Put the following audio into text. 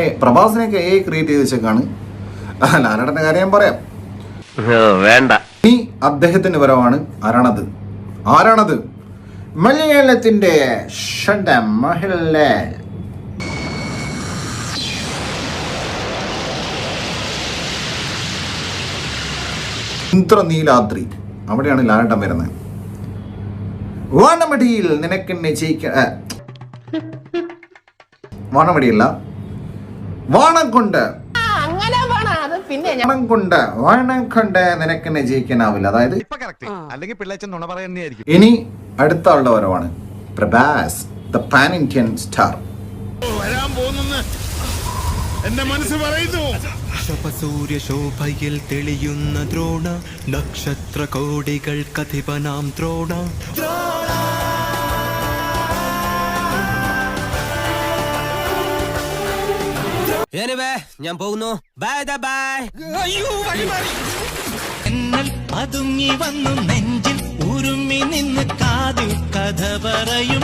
പ്രഭാസിനെയൊക്കെ A create ചെയ്ത് വെച്ചേക്കാണ്. ലാലേട്ടന്റെ കാര്യം ഞാൻ പറയാം. വേണ്ട. ഇനി അദ്ദേഹത്തിന്റെ വരവാണ് ആരാണത്? ആരാണത്? മലയാളത്തിന്റെ ഇന്ദ്രനീലാദ്രി. അവിടെയാണ് ലാലേട്ടൻ വരുന്നത്. വാണമടിയിൽ നിനക്കെന്നെ ജയിക്ക ഏ, വാണമടിയല്ല വാണം കൊണ്ട്. അത് പിന്നെ കൊണ്ട് നിനക്കെന്നെ ജയിക്കാനാവില്ല. അതായത് അല്ലെങ്കിൽ പിള്ളേച്ചൻ നുണ പറയുന്നതായിരിക്കും. ഇനി അടുത്ത ആളുടെ വരവാണ്. Prabhas the pan Indian star വരാൻ എന്റെ മനസ്സ് പറയുന്നു. ശോഭയിൽ തെളിയുന്ന ദ്രോണ നക്ഷത്ര കോടികൾ കഥിപനാം ദ്രോണ. ഞാൻ പോകുന്നു. ബൈ ബൈ എന്നൽ പതുങ്ങി വന്നു നെഞ്ചിൽ ഉരുമി നിന്ന് കാതിൽ കഥ പറയും.